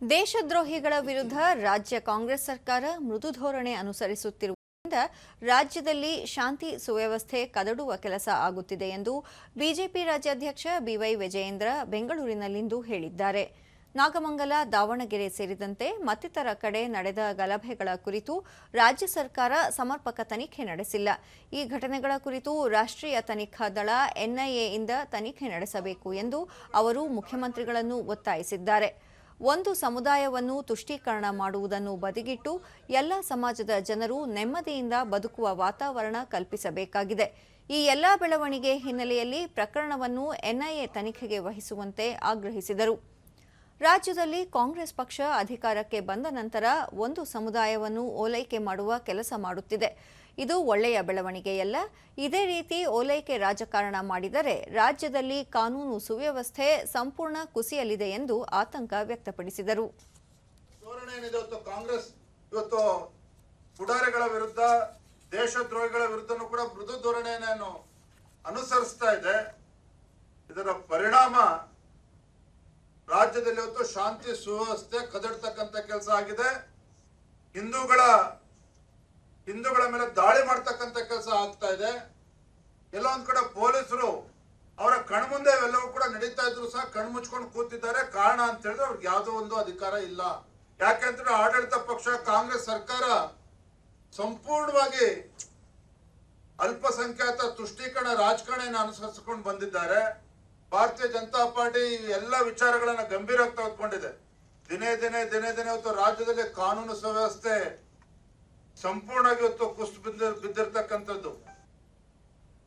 ದೇಶದ್ರೋಹಿಗಳ ವಿರುದ್ಧ ರಾಜ್ಯ ಕಾಂಗ್ರೆಸ್ ಸರ್ಕಾರ ಮೃದು ಧೋರಣೆ ಅನುಸರಿಸುತ್ತಿರುವುದರಿಂದ ರಾಜ್ಯದಲ್ಲಿ ಶಾಂತಿ ಸುವ್ಯವಸ್ಥೆ ಕದಡುವ ಕೆಲಸ ಆಗುತ್ತಿದೆ ಎಂದು ಬಿಜೆಪಿ ರಾಜ್ಯಾಧ್ಯಕ್ಷ ಬಿವೈ ವಿಜಯೇಂದ್ರ ಬೆಂಗಳೂರಿನಲ್ಲಿಂದು ಹೇಳಿದ್ದಾರೆ. ನಾಗಮಂಗಲ, ದಾವಣಗೆರೆ ಸೇರಿದಂತೆ ಮತ್ತಿತರ ಕಡೆ ನಡೆದ ಗಲಭೆಗಳ ಕುರಿತು ರಾಜ್ಯ ಸರ್ಕಾರ ಸಮರ್ಪಕ ತನಿಖೆ ನಡೆಸಿಲ್ಲ. ಈ ಘಟನೆಗಳ ಕುರಿತು ರಾಷ್ಟ್ರೀಯ ತನಿಖಾ ದಳ ಎನ್ಐಎಯಿಂದ ತನಿಖೆ ನಡೆಸಬೇಕು ಎಂದು ಅವರು ಮುಖ್ಯಮಂತ್ರಿಗಳನ್ನು ಒತ್ತಾಯಿಸಿದ್ದಾರೆ. ಒಂದು ಸಮುದಾಯವನ್ನು ತುಷ್ಟೀಕರಣ ಮಾಡುವುದನ್ನು ಬದಿಗಿಟ್ಟು ಎಲ್ಲ ಸಮಾಜದ ಜನರು ನೆಮ್ಮದಿಯಿಂದ ಬದುಕುವ ವಾತಾವರಣ ಕಲ್ಪಿಸಬೇಕಾಗಿದೆ. ಈ ಎಲ್ಲ ಬೆಳವಣಿಗೆ ಹಿನ್ನೆಲೆಯಲ್ಲಿ ಪ್ರಕರಣವನ್ನು ಎನ್ಐಎ ತನಿಖೆಗೆ ವಹಿಸುವಂತೆ ಆಗ್ರಹಿಸಿದರು. ರಾಜ್ಯದಲ್ಲಿ ಕಾಂಗ್ರೆಸ್ ಪಕ್ಷ ಅಧಿಕಾರಕ್ಕೆ ಬಂದ ನಂತರ ಒಂದು ಸಮುದಾಯವನ್ನು ಓಲೈಕೆ ಮಾಡುವ ಕೆಲಸ ಮಾಡುತ್ತಿದೆ. ಇದು ಒಳ್ಳೆಯ ಬೆಳವಣಿಗೆಯಲ್ಲ. ಇದೇ ರೀತಿ ಓಲೈಕೆ ರಾಜಕಾರಣ ಮಾಡಿದರೆ ರಾಜ್ಯದಲ್ಲಿ ಕಾನೂನು ಸುವ್ಯವಸ್ಥೆ ಸಂಪೂರ್ಣ ಕುಸಿಯಲಿದೆ ಎಂದು ಆತಂಕ ವ್ಯಕ್ತಪಡಿಸಿದರು. ಕಾಂಗ್ರೆಸ್? ಇವತ್ತು ಪುಡಾರಿಗಳ ವಿರುದ್ಧ, ದೇಶದ್ರೋಹಿಗಳ ವಿರುದ್ಧನೂ ಕೂಡ ಮೃದು ಧೋರಣೆಯನ್ನು ಅನುಸರಿಸ್ತಾ ಇದೆ ಇದರ ಪರಿಣಾಮ ರಾಜ್ಯದಲ್ಲಿ ಇವತ್ತು ಶಾಂತಿ, ಸುವ್ಯವಸ್ಥೆ ಕದಡ್ತಕ್ಕಂತ ಕೆಲಸ ಆಗಿದೆ. ಹಿಂದೂಗಳ ಹಿಂದೂಗಳ ಮೇಲೆ ದಾಳಿ ಮಾಡ್ತಕ್ಕಂತ ಕೆಲಸ ಆಗ್ತಾ ಇದೆ. ಎಲ್ಲ ಒಂದ್ ಕಡೆ ಪೊಲೀಸರು ಅವರ ಕಣ್ಮುಂದೆ ಇವೆಲ್ಲವೂ ಕೂಡ ನಡೀತಾ ಇದ್ರು ಸಹ ಕಣ್ ಮುಚ್ಕೊಂಡು ಕೂತಿದ್ದಾರೆ. ಕಾರಣ ಅಂತ ಹೇಳಿದ್ರೆ ಅವ್ರಿಗೆ ಯಾವುದೋ ಒಂದು ಅಧಿಕಾರ ಇಲ್ಲ. ಯಾಕೆಂದ್ರೆ ಆಡಳಿತ ಪಕ್ಷ, ಕಾಂಗ್ರೆಸ್ ಸರ್ಕಾರ ಸಂಪೂರ್ಣವಾಗಿ ಅಲ್ಪಸಂಖ್ಯಾತ ತುಷ್ಟೀಕರಣ ರಾಜಕಾರಣ ಅನುಸರಿಸಿಕೊಂಡು ಬಂದಿದ್ದಾರೆ. ಭಾರತೀಯ ಜನತಾ ಪಾರ್ಟಿ ಎಲ್ಲ ವಿಚಾರಗಳನ್ನ ಗಂಭೀರವಾಗಿ ತೆಗೆದುಕೊಂಡಿದೆ. ದಿನೇ ದಿನೇ ದಿನೇ ದಿನೇ ಇವತ್ತು ರಾಜ್ಯದಲ್ಲಿ ಕಾನೂನು ಸುವ್ಯವಸ್ಥೆ ಸಂಪೂರ್ಣವಾಗಿ ಇವತ್ತು ಬಿದ್ದ ಬಿದ್ದಿರ್ತಕ್ಕಂಥದ್ದು.